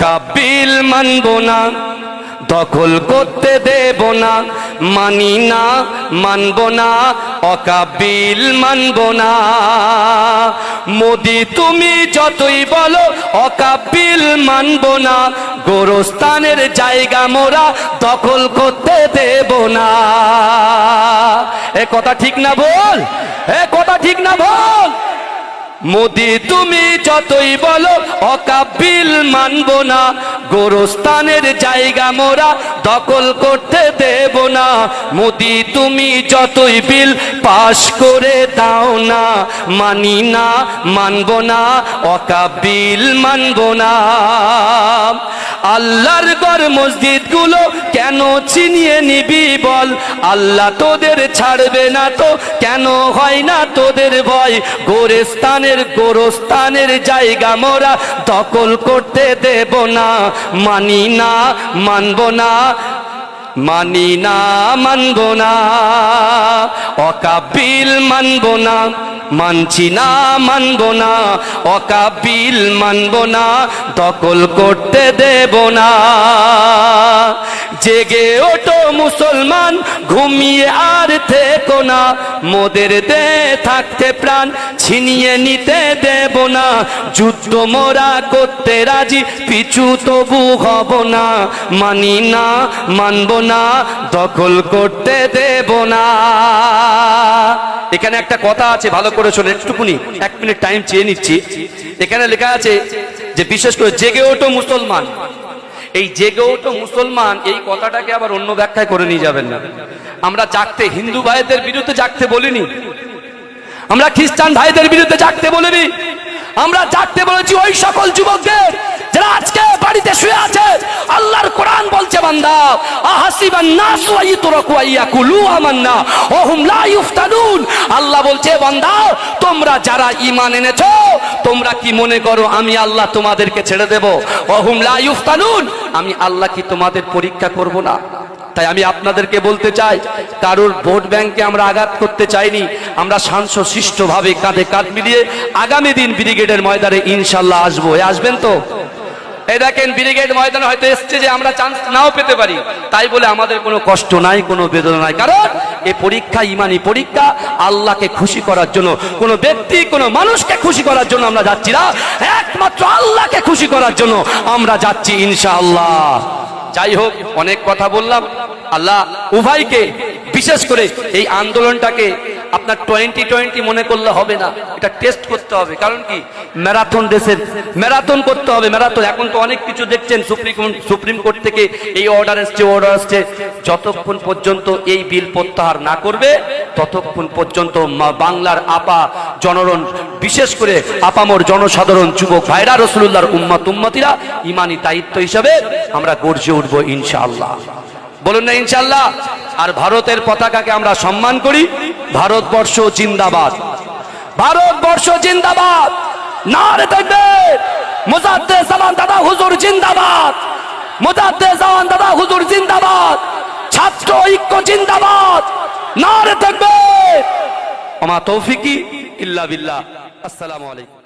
অকাবিল মানব না, দখল করতে দেব না, মানি না, মানব না, অকাবিল মানব না। মোদি, তুমি যতই বলো, অকাবিল মানব না, গোরস্থানের জায়গা মোরা দখল করতে দেব না। এ কথা ঠিক না বল এ কথা ঠিক না বল মোদি, তুমি যতই বলো, অকাবিল মানব না। গোরস্থানের জায়গা মোরা দখল করতে দেব না। মোদি, তুমি যতই বিল পাশ করে দাও না, মানি না, মানব না, অকাবিল মানব না। আল্লাহর গড় মসজিদগুলো কেন চিনিয়ে নিবি বল? আল্লাহ তোদের ছাড়বে না তো? কেন হয় না তোদের ভয়? গোরেস্তানের গোরস্থানের জায়গা মোরা দখল করতে দেব না। মানি না, মানব না। মানি না, মানব না, অকাবিল মানব না, মানছি না, মানব না, অকাবিল মানব না, দখল করতে দেব না। জেগে ওঠো মুসলমান, ঘুমিয়ে আর থেকো না। মোদের দে থাকতে প্রাণ, ছিনিয়ে নিতে দেব না। যুদ্ধ মোরা করতে রাজি, পিছু তবু হব না। মানি না, মানব না, দখল করতে দেব না। এখানে একটা কথা আছে, ভালো করে শোনে একটুকুনি, এক মিনিট টাইম চেয়ে নিচ্ছি। এখানে লেখা আছে যে, বিশেষ করে জেগে ওঠো মুসলমান। এই জেগেও তো মুসলমান, এই কথাটাকে আবার অন্য ব্যাখ্যায় করে নিয়ে যাবেন না। আমরা জাগতে, হিন্দু ভাইদের বিরুদ্ধে জাগতে বলিনি। আমরা খ্রিস্টান ভাইদের বিরুদ্ধে জাগতে বলিনি। আমরা জাগতে বলেছি ওই সকল যুবকদের যারা আজকে বাড়িতে শুয়ে আছে, আল্লাহর কোরআন বলছে, বান্দা আমান্না ওহুম লা ইফতানুন আল্লাহ বলছে, বান্দা, তোমরা যারা ঈমান এনেছো, তোমরা কি মনে করো আমি আল্লাহ তোমাদেরকে ছেড়ে দেব? ওহুম লা ইফতানুন আমি আল্লাহ কি তোমাদের পরীক্ষা করব না? তাই আমি আপনাদেরকে বলতে চাই, কারোর ভোট ব্যাংকে আমরা আঘাত করতে চাইনি, আমরা শান্ত কাঁধে কাঁধ মিলিয়ে আগামী দিন ব্রিগেডের ময়দানে ইনশাল্লাহ আসব। আসবেন তো? এই দেখেন ব্রিগেড ময়দানে হয়তো এসছে যে আমরা চান্স নাও পেতে পারি। তাই বলে আমাদের কোনো কষ্ট নাই, কোনো বেদনা নাই। কারণ এ পরীক্ষা ইমানি পরীক্ষা, আল্লাহকে খুশি করার জন্য, কোনো ব্যক্তি, কোনো মানুষকে খুশি করার জন্য আমরা যাচ্ছি না। একমাত্র আল্লাহকে খুশি করার জন্য আমরা যাচ্ছি ইনশাআল্লাহ। যাই হোক, অনেক কথা বললাম। আল্লাহ উভয়কে, বিশেষ করে এই আন্দোলনটাকে আপনার টোয়েন্টি টোয়েন্টি মনে করলে হবে না। এটা টেস্ট করতে হবে। কারণ কি? ম্যারাথন দেশের ম্যারাথন করতে হবে। ম্যারাথন এখন তো অনেক কিছু দেখছেন সুপ্রিম সুপ্রিম কোর্ট থেকে এই অর্ডার এসছে অর্ডার আসছে যতক্ষণ পর্যন্ত এই বিল প্রত্যাহার না করবে, ততক্ষণ পর্যন্ত বাংলার আপা জনরণ, বিশেষ করে আপামর জনসাধারণ, যুবক ভাইরা রসুল্লাহর উম্মাত, উম্মতিরা ইমানি দায়িত্ব হিসাবে আমরা গর্জে উঠবো ইনশাআল্লাহ। বলুন না ইনশাল্লাহ আর ভারতের পতাকাকে আমরা সম্মান করি। ভারতবর্ষ জিন্দাবাদ। ভারতবর্ষ জিন্দাবাদ। নারে থাকবে মুজাদ্দে জামান দাদা হুজুর জিন্দাবাদ। মুজাদ্দে জামান দাদা হুজুর জিন্দাবাদ। ছাত্র ঐক্য জিন্দাবাদ। নারে থাকবে আমার তৌফিকি ইল্লা বিল্লাহ। আসসালামু আলাইকুম।